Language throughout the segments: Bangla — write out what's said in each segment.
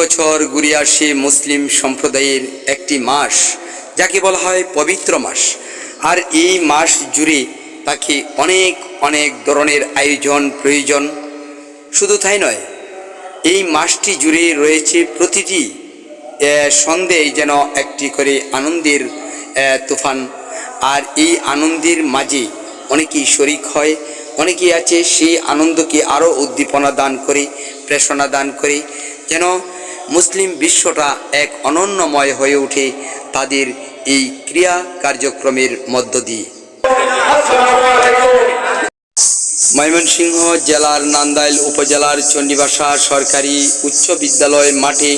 বছর ঘুরে আসে মুসলিম সম্প্রদায়ের একটি মাস, যাকে বলা হয় পবিত্র মাস। আর এই মাস জুড়ে তাকে অনেক অনেক ধরনের আয়োজন প্রয়োজন। শুধু তাই নয়, এই মাসটি জুড়ে রয়েছে প্রতিটি সন্দেহে যেন একটি করে আনন্দের তুফান। আর এই আনন্দের মাঝে অনেকেই শরিক হয়, অনেকেই আছে সেই আনন্দকে আরও উদ্দীপনা দান করে, প্রেরণা দান করে। যেন মুসলিম বিশ্বটা এক অনন্যময় হয়ে ওঠে তাদের এই ক্রিয়া কার্যক্রমের মধ্য দিয়ে। ময়মনসিংহ জেলার নান্দাইল উপজেলার চণ্ডীবাসা সরকারি উচ্চ বিদ্যালয় মাঠে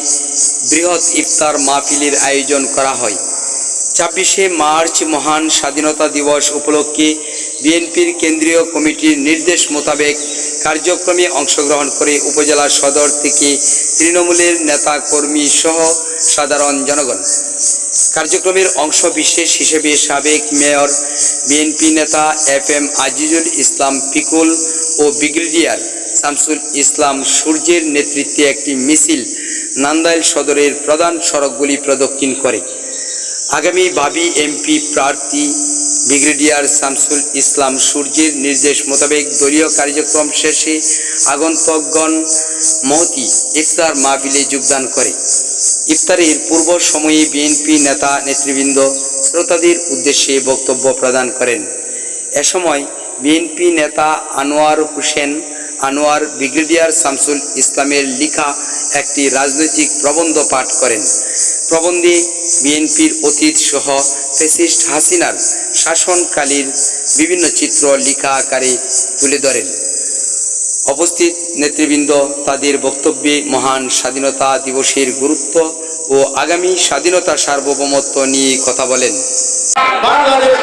বৃহৎ ইফতার মাহফিলের আয়োজন করা হয়। ছাব্বিশে মার্চ মহান স্বাধীনতা দিবস উপলক্ষে বিএনপির কেন্দ্রীয় কমিটির নির্দেশ মোতাবেক কার্যক্রমে অংশগ্রহণ করে উপজেলা সদর থেকে তৃণমূলের নেতা কর্মী সহ সাধারণ জনগণ। কার্যক্রমের অংশ বিশেষ হিসেবে সাবেক মেয়র, বিএনপি নেতা এফ এম আজিজুল ইসলাম পিকুল ও ব্রিগেডিয়ার শামসুল ইসলাম সূর্যের নেতৃত্বে একটি মিছিল নান্দাইল সদরের প্রধান সড়কগুলি প্রদক্ষিণ করে। আগামী ভাবি এমপি প্রার্থী ব্রিগেডিয়ার শামসুল ইসলাম সূর্যের নির্দেশ মোতাবেক দলীয় কার্যক্রম শেষে আগন্তকগণ মহতি ইফতার মাহফিলে যোগদান করে। ইফতারের পূর্ব সময়ে বিএনপি নেতা নেতৃবৃন্দ শ্রোতাদের উদ্দেশ্যে বক্তব্য প্রদান করেন। এ সময় বিএনপি নেতা আনোয়ার হোসেন, আনোয়ার ব্রিগেডিয়ার শামসুল ইসলামের লিখা একটি রাজনৈতিক প্রবন্ধ পাঠ করেন। প্রবন্ধে বিএনপির অতীত সহ ফেসিস্ট হাসিনার শাসনকালীর বিভিন্ন চিত্র লিখা আকারে তুলে ধরেন। উপস্থিত নেতৃবৃন্দ তাদের বক্তব্যে মহান স্বাধীনতা দিবসের গুরুত্ব ও আগামী স্বাধীনতা সার্বভৌমত্ব নিয়ে কথা বলেন। বাংলাদেশ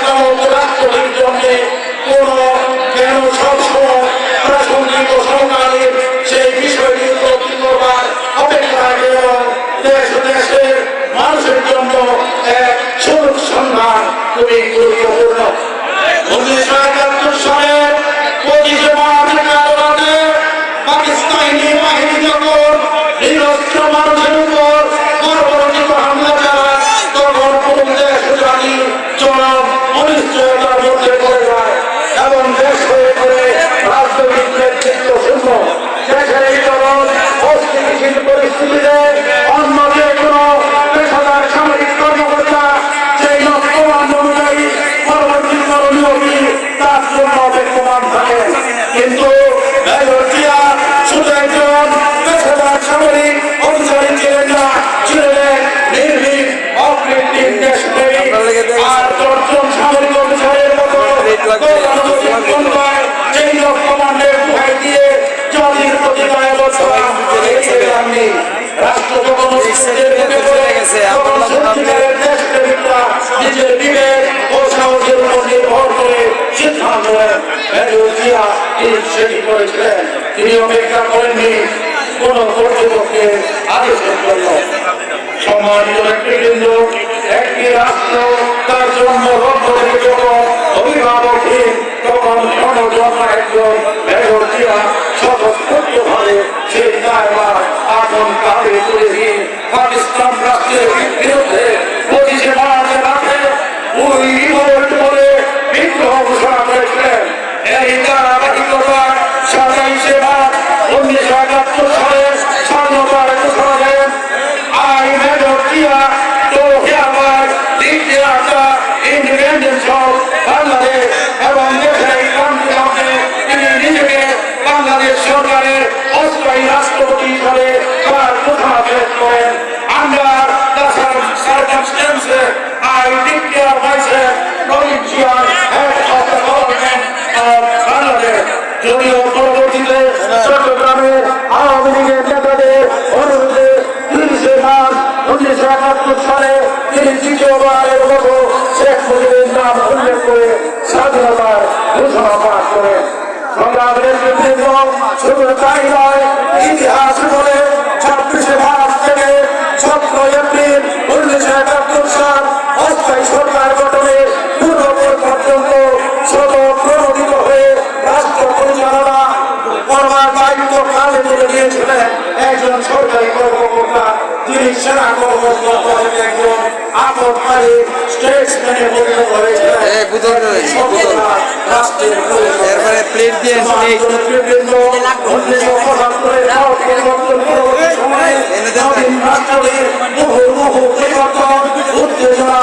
অপেক্ষমান থাকে কিন্তু শুধু একজন পেশাদার সামরিক অফিসারই ছিলেন না ছিলেন নির্ভীক অকৃত্রিম দেশপ্রেমী আর দশজন সামরিক অফিসারের মতো গতানুগতিক পন্থায় সেই ভয় দিয়ে জাতির প্রতি যাননি। রাষ্ট্র যখন অস্তিত্বের ঠিক সেটি করেছিলেন, তিনি অপেক্ষা করেননি কোন কর্তৃপক্ষের আদেশের জন্য সম্মানিত ব্যক্তিবৃন্দ, একটি রাষ্ট্র তার জন্য লক্ষ্য যখন অভিভাবকহীন তখন জনজন্য একজন। তিনি তৃতীয়বারের মতো শেখ মুজিবের নাম উল্লেখ করে স্বাধীনতার ঘোষণা পাঠ করেন সংগ্রামের নেতৃত্ব শুধু তাই নয় ইতিহাস বলে ছাব্বিশে মার্চ থেকে সতেরো এপ্রিল উনিশশো একাত্তর সাল অস্থায়ী সরকার গঠনে পূর্বপর পর্যন্ত ছোট প্রণোদিত হয়ে রাষ্ট্র পরিচালনা করবার দায়িত্ব কালে তুলে দিয়েছিলেন একজন সরকারি কর্মকর্তা তিনি সেনা কর্মকর্তা আপনারে স্টেটসম্যানে পরিণত হয়েছে বুঝতে পেরেছি। এরপরে প্লেট দিয়ে সময়ে রাষ্ট্রের বহু উত্তেজনা